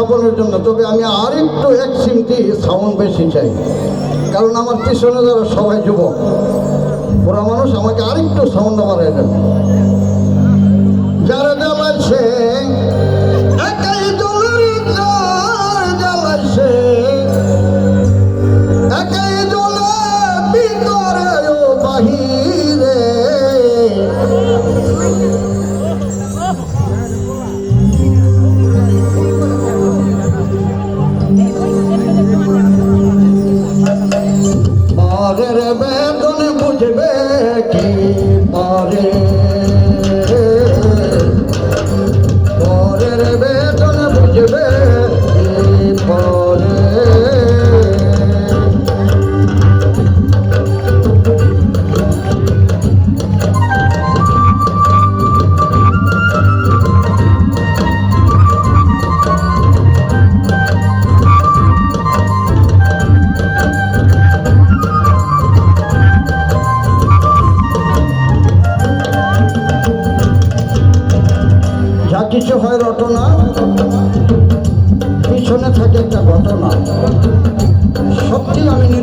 উপস্থাপনের জন্য, তবে আমি আর একটু এক সিমটি সাউন্ড বেশি চাই। কারণ আমার পিছনে যারা সবাই যুবক, ওরা মানুষ আমাকে আরেকটু সাউন্ড বাড়াই দেবে। যারা জ্বালাচ্ছে Father.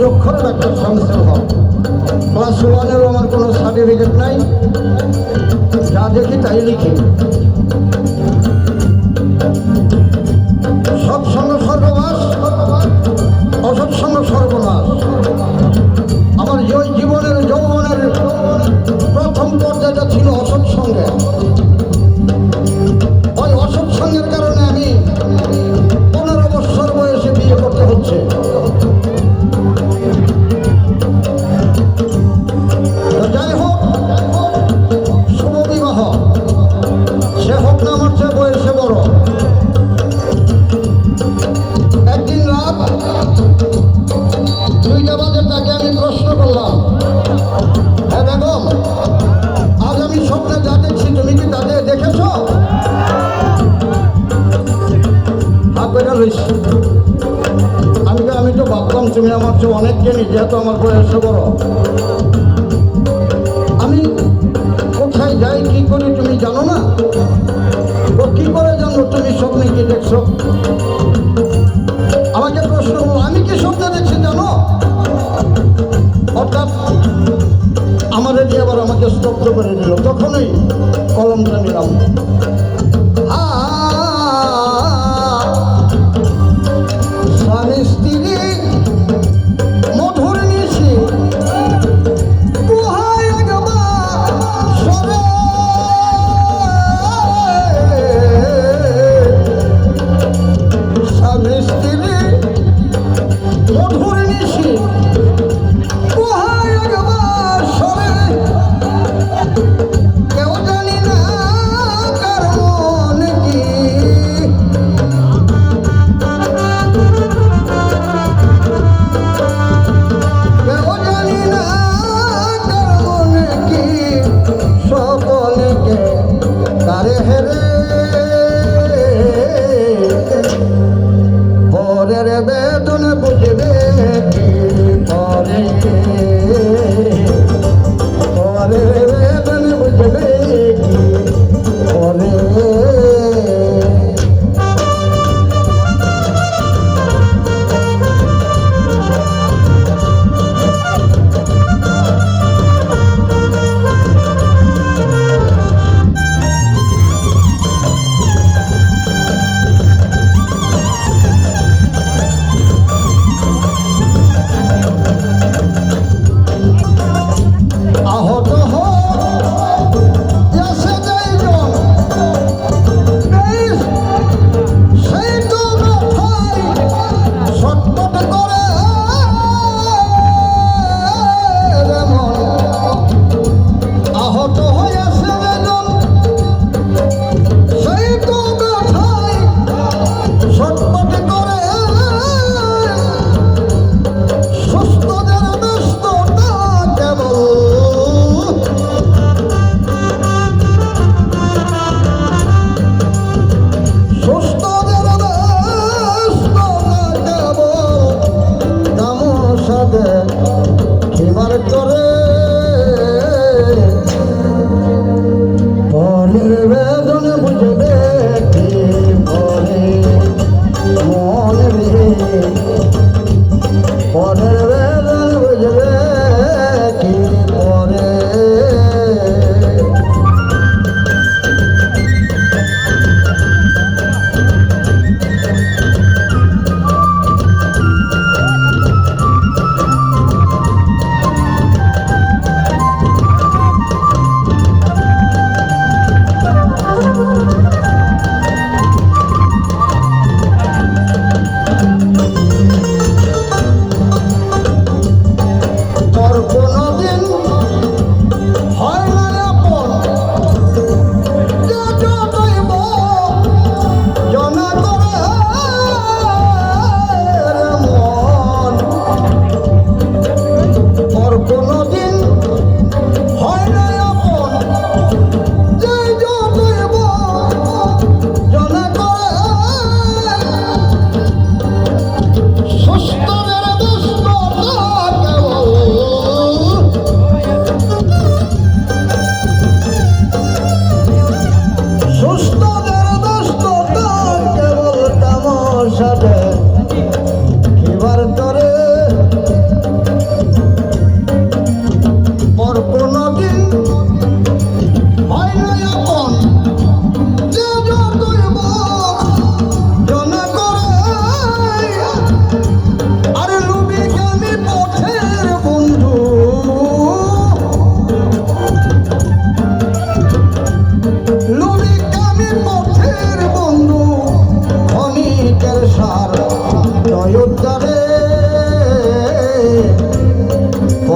আমি একটা শামসের হক ক্লাস ওয়ানেরও আমার কোনো সার্টিফিকেট নাই। যা দেখি তাই লিখি। সৎসঙ্গ সর্বনাশ অসৎসঙ্গ সর্বনাশ। আমার জীবনের যৌবনের প্রথম পর্যায়টা ছিল অসৎসঙ্গে আমার চেয়ে বয়সে বড়। একদিন রাত দুইটা বাজে তাকে আমি প্রশ্ন করলাম হ্যাঁ বেগম, আজ আমি স্বপ্নে যা তুমি কি তাদের দেখেছ? বেটা লইছি আমি আমি তো ভাবতাম তুমি আমার অনেক জ্ঞানী, যেহেতু আমার বয়স বড়। আমি কোথায় যাই, কি করি তুমি জানো না? ও কি করে জানো, তুমি স্বপ্নে কি দেখছ? আমাকে প্রশ্ন আমি কি স্বপ্নে দেখছি জানো? অর্থাৎ আমাদের দিয়ে আবার আমাকে স্তব্ধ করে দিল।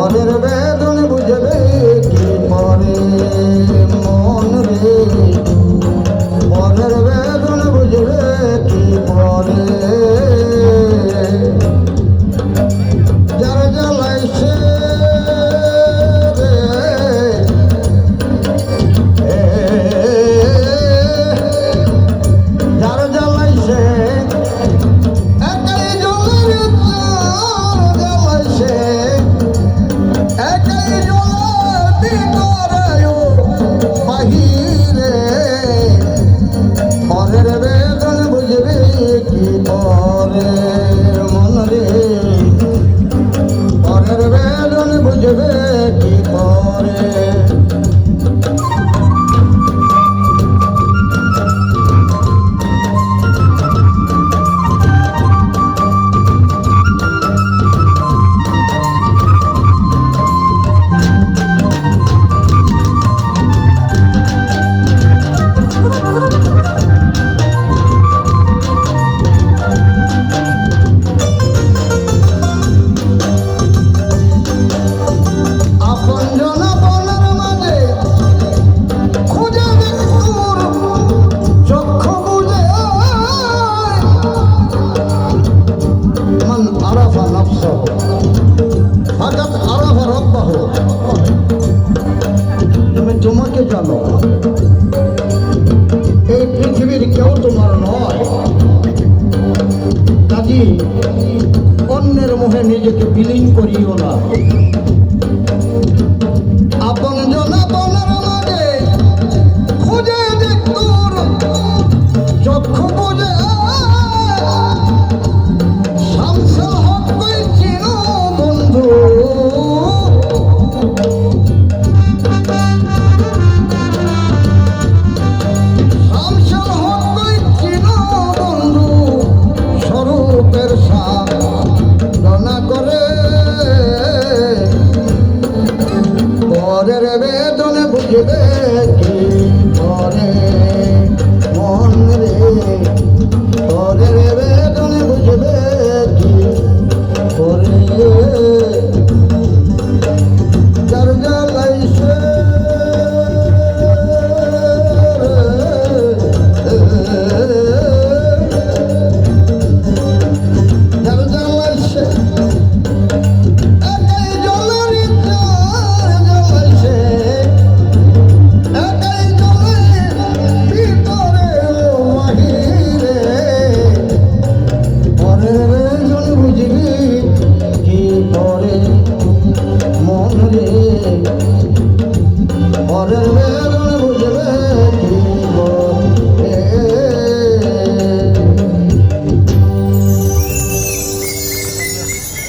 little bit. রে ಗೆದಕ್ಕೆ